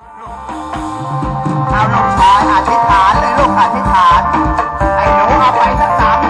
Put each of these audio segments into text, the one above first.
เอาลูกชายอธิษฐานเลยลูกอธิษฐานไอ้หนูเอาไปสักสาม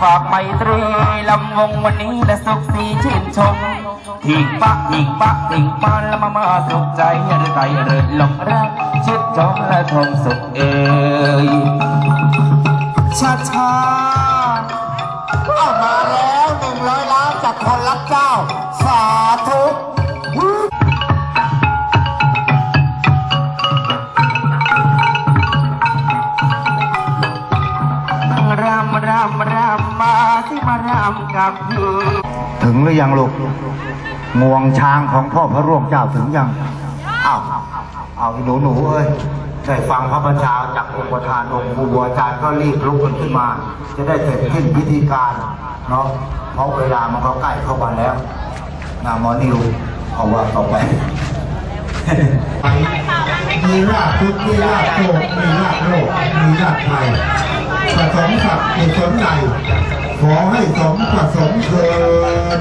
ฝากไมตรีลำวงวันนี้และสุขสีชื่นชมทิงปะถิงปะถิงปะละมามาสุขใจเรือใจเริดหลงรักชิดชมและทงสุขเอ่ยช้าชาเอามาแล้วหนึ่งร้อยล้านจากคนรักเจ้าสาธุ ที่มารำกับพี่ถึงหรือยังลูกงวงช้างของพ่อพระร่วงเจ้าถึงยังอ้าวเอาหนูหนูเอ้ยได้ฟังพระบัญชาจากองค์ประธานองค์ครูบาอาจารย์ก็รีบลุกกันขึ้นมา จะได้เสร็จสิ้นพิธีการเนาะเพราะเวลามันก็ใกล้เข้ามาแล้วนาหมอนิวเอาว่าต่อไปมีรากทุกข์มีรากโศกมีรากโรคมีรากภัยผสมสัตว์กุศลใด ขอให้สมประสงค์เทิน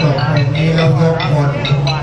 จบตรงนี้แล้วยกคน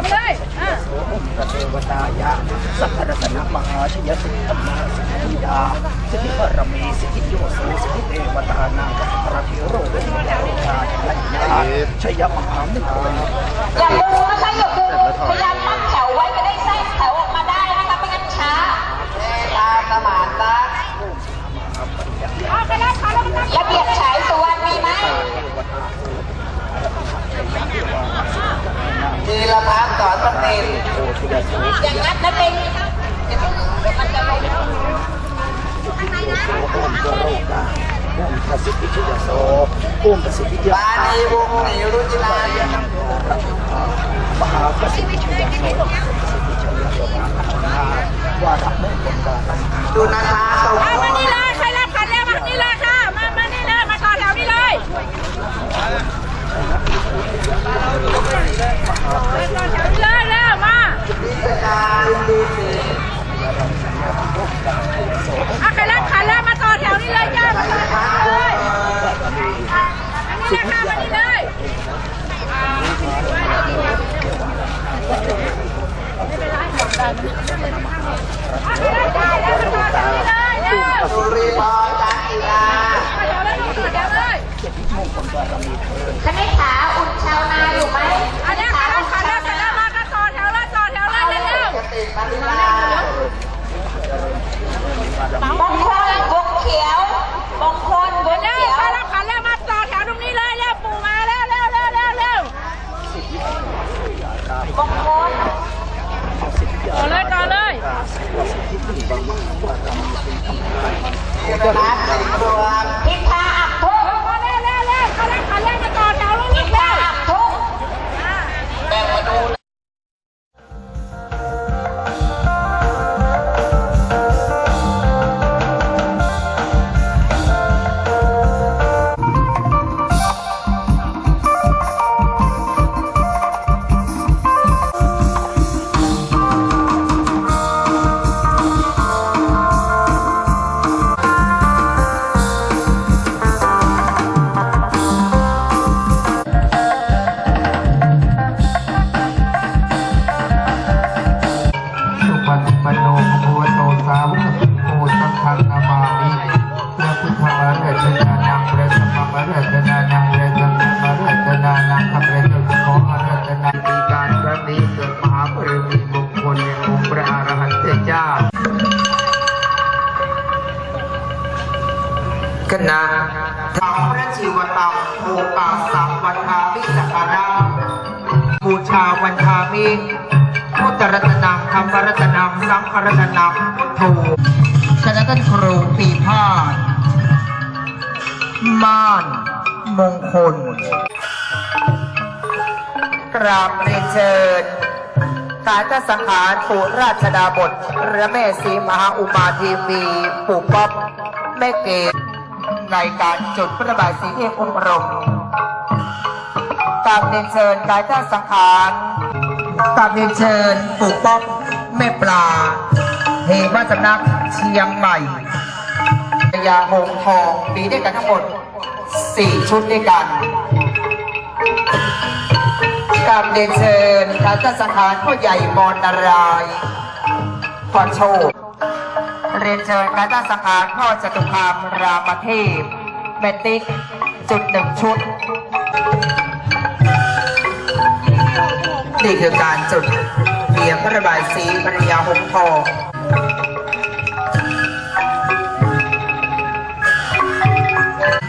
มาเลยอะพระเทวดายะสัพพะรัตนมหาชยสิทธัมมาสิทธิยาสิทธิบารมีสิทธิโยโสสิทธิเทวดานังพระเทโรเวทนาชาชัยยาชยมหามิตรอย่าบูนะคะอย่าบูพยายามตั้งแถวไว้จะได้แทรกแถวออกมาได้นะคะไม่งั้นช้าตามสมานรักเอาใครรับขันแล้วมานั่งระเบียบฉายตัวมีไหม จีรพัฒน์สอนสนิทอย่างนั้นนะเป็นอย่าเพิ่งเดี๋ยวมันจะลงประสิทธิชยโสอุ้มประสิทธิยาปานีวงศ์หนีรุจินามหาประสิทธิชยโสว่ารับไม่คนกันจุนันทาสงเอามานี่เลยใครรับขันแล้วมานี่เลยค่ะ มา มานี่เลย มาต่อแถวนี่เลยต่อแถวนี่เลยแล้วมา พิจารณาลุงดีศรี เอาใครรับขันแล้วมาต่อแถวนี่เลยจ้ามาต่อแถวนี่เลยอันนี้เลยค่ะมานี่เลยเอาใครรับขันแล้วมาต่อแถวนี่เลยเร็ว สุริพรจันทิรา ต่อแถวเลยต่อแถวเลย คณิษฐาอุ่นชาวนาอยู่ไหม อันนี้ขันแล้วขันแล้วขันแล้วมากันต่อแถวเลยต่อแถวเลยเร็ว กติมาริลาม งคลวงเขียวมงคลวง เร็ว เขียว ขันแล้วขันแล้วมาต่อแถวตรงนี้เลยเร็วปู่มาเร็วเร็วเร็วเร็วเร็ว มงคล ต่อเลยต่อเลย ธีรพัฒ น์สิงห์รว คณะทำพระชีวตรรมภูกาสังวันทามิสักการะบูชาวันทามิพุทธรัตนังธรรมรัตนังสังฆรัตนังพุทโธคณะท่านครูปีพาดม่านมงคลกราบเรียนเชิญการทสังขารปู่ราชดาบทพระแม่ศรีมหาอุมาทีวี ปู่ป๊อบแม่เกศ ในการจุดพระบาทสีเทพองค์รมกราบเรียนเชิญการทสังขารกราบเรียนเชิญปู่ป๊อบแม่ปลาเทวสำนักเชียงใหม่ยาหงทองมีด้วยกันทั้งหมด 4 ชุดด้วยกันกราบเรียนเชิญการจัดสังขารพ่อใหญ่มอนนารายณ์พรโชค เรียนเชิญการจัดสังารพ่อจตุคามรามเทพแมตติกจุดหนึ่งชุด นี่คือการจุดเบียงพระบายสีภรรยาหงทอง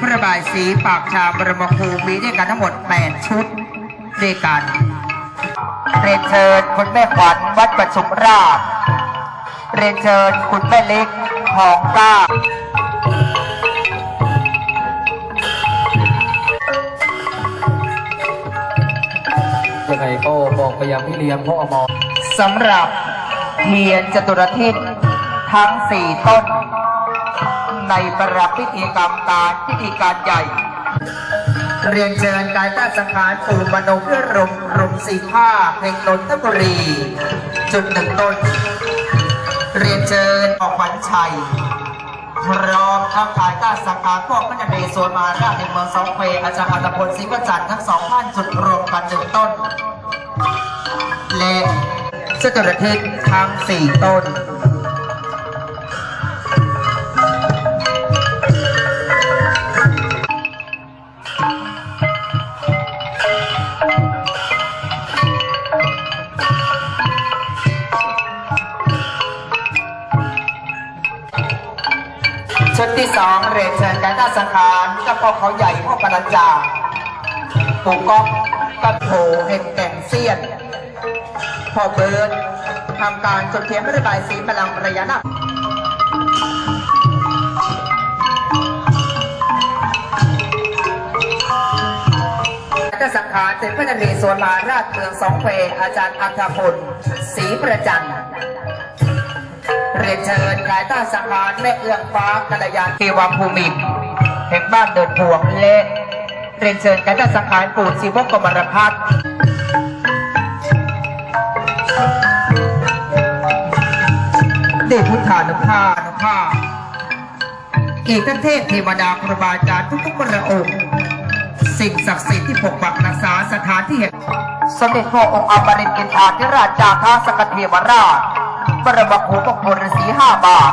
พระบายสีปากชาบรมคูมีด้วยกันทั้งหมด 8 ชุดด้วยกัน เรียนเชิญคุณแม่ขวัญวัดประชุมราช เรียนเชิญคุณแม่เล็กของก้ายังไงก็บอกไปยังพี่เลี้ยงพ่ออมรสำหรับเทียนจตุรทิศทั้งสี่ต้น ในประรับพิธีกรรมการพิธีการใหญ่ เรียนเชิญกายต้าสังขารปู่มโนเพื่อรมรมสีผ้าเพลงนนทบุรี จุดหนึ่งต้น เรียนเชิญออกขวัญชัย พร้อมทั้งกายต้าสังขารพวกพระนเรศวรมาราชในเมืองสองเพอาจารย์อัตพลศรีประจันทร์ทั้งสองท่านจุดรวมกันหนึ่งต้น และจตุรทิศทั้งสี่ต้น องเรียนเชิญการต้าสังขารกับพ่อเขาใหญ่พ่อกระจาปู่ก๊อกกับโผเห็นแก่งเซียนพ่อเบิร์ดทำการจดเทียนระบายสีพลังระยะนักก็สังขารเป็นพระนเรศวรมาราชเมืองสองเพอาจารย์อัธพลศรีประจันทร์ เรียนเชิญกายต้าสังขารแม่เอื้องฟ้ากัลยาณเทวภูมินแห่งบ้านเดินพวงและเรียนเชิญกายต้าสังขารปู่ศิวกมรพัฒน์เดชพุทธานุภาพนุภาพอีกเทพเทวดาครูบาอาจารย์ทุกๆพระองค์สิ่งศักดิ์สิทธิ์ที่ปกปักรักษาสถานที่แห่งสมเด็จพระองค์อมรินทร์กินทาธิราชจาคาสกเทวราช บรมครูพระคุณฤาษีห้าบาท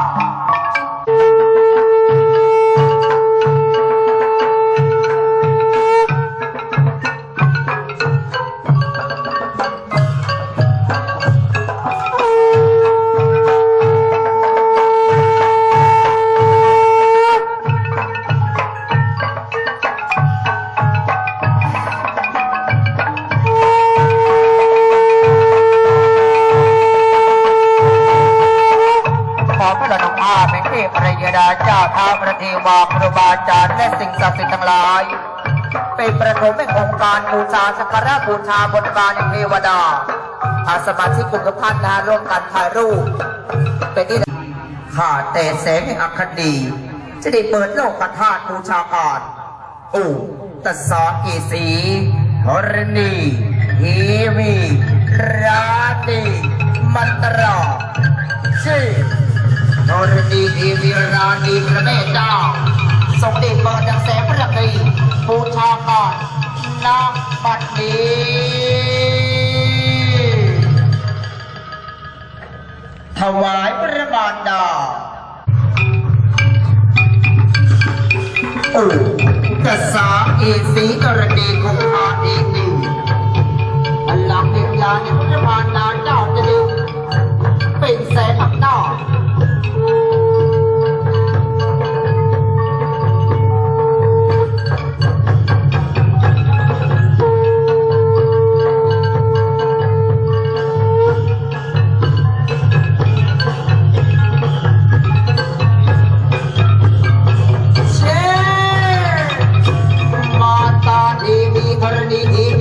บูชาบนบานแห่งเทวดาอาสมาชิกกลุ่มพันธ์นะร่วมกันถ่ายรูป เป็นที่ขาดแต่แสงแห่งอัคดีจะได้เปิดโลกธาตุบูชาการอูตสากีสีหรณีฮีวีราณีมันตราชื่อนรดีดีวีรานีพระแม่เจ้าทรงเดชเปิดดังแสงพระกรีบูชาก่อน นาบัดนี้ถวายพระมารดาโอ้กษาเอสีกรณีคงพาดีดีพลังเด็กยาในพระมารดาเจ้าจะดึงเป็นแสนอับหน้าเ ni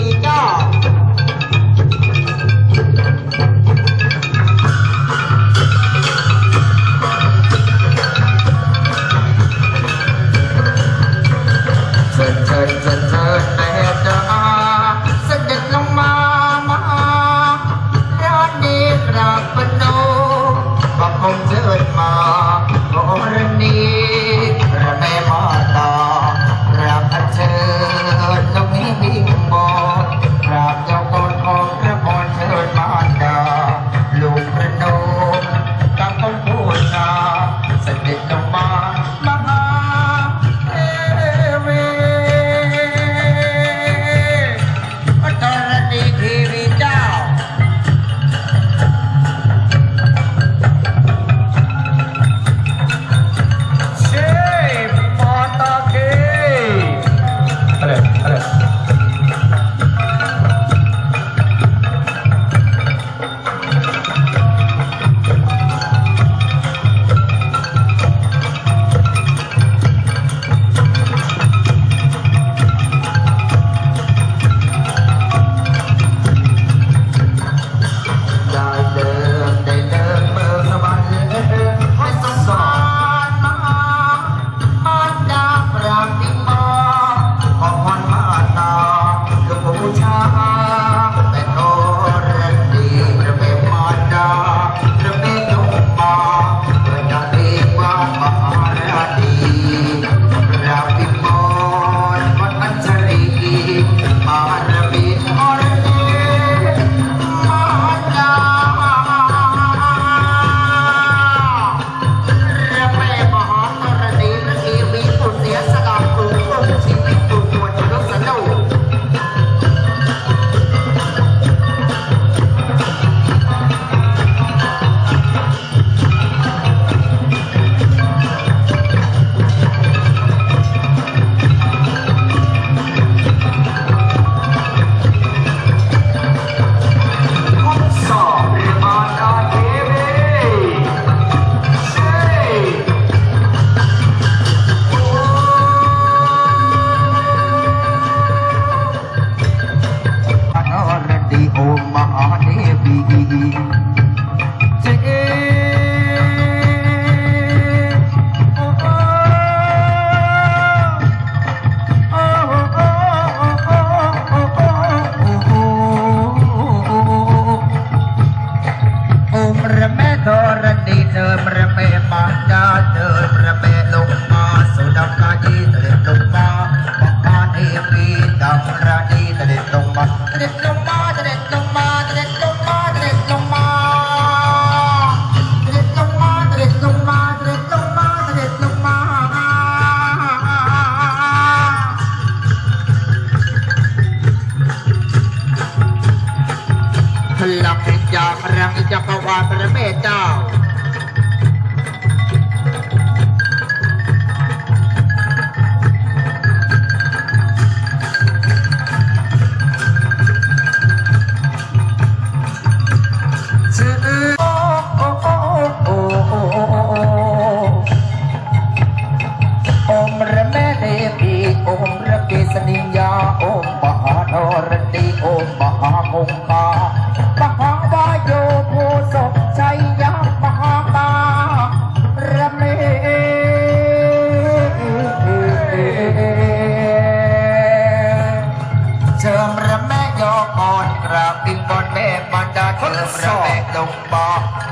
บรรดาเชิมระแม่ดงบอ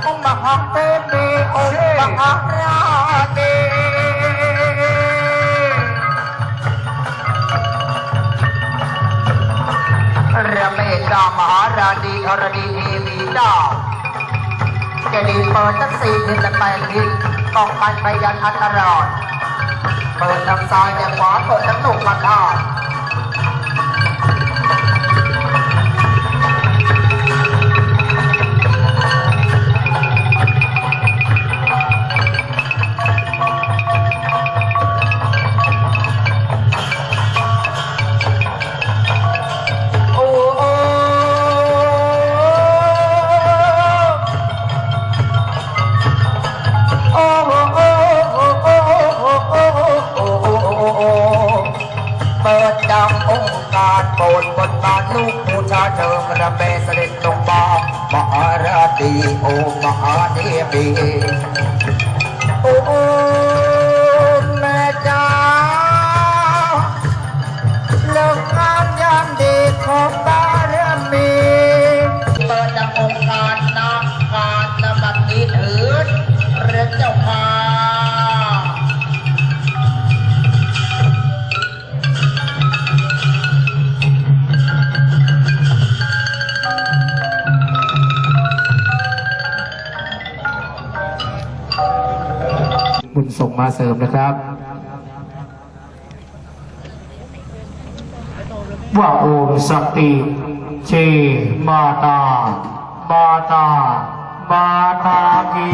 องค์มหาเตมีองค์มหาราณีระเมดามหาราณีอรดีเทวีเจ้าเจดีเปิดทั้งสี่ทิศและแปดทิศป้องกันไปยันอันตรายเปิดทางซ้ายและขวาเปิดทั้งหนุกพันธา การโปรดบนบานลูกผู้ชาเธอกระเบเสด็จลงมามหาราตีโอมหาเทพีโอ้ ส่งมาเสริมนะครับว่าโอมสติเชมาตามาตามาตากี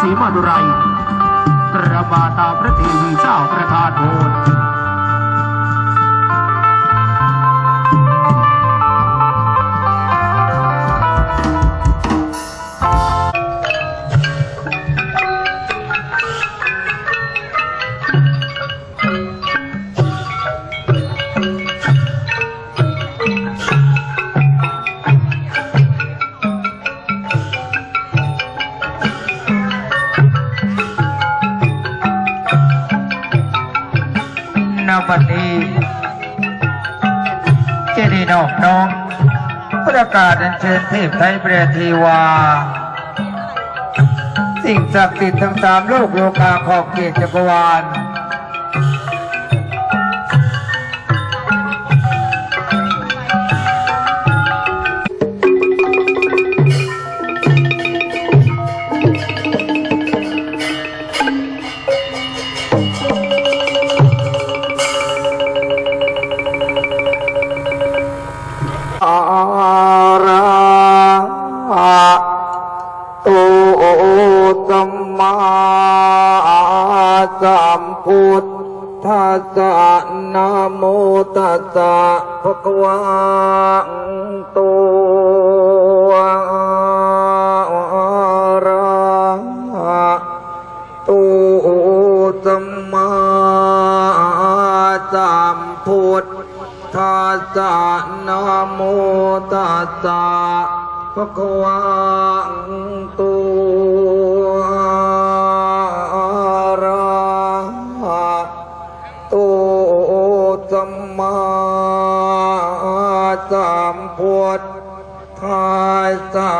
สีมา อบน้อมประกาศเชิญเทพไทยเปรตทีวา สิ่งศักดิ์สิทธิ์ทั้งสามโลกโลกาขอบเขตจักรวาล สัมพุทธัสสะนะโมตัสสะภะคะวะโตอะระโตสัมมาสัมพุทธัสสะนะโมตัสสะภะคะวะโต สามพุทธัสสะ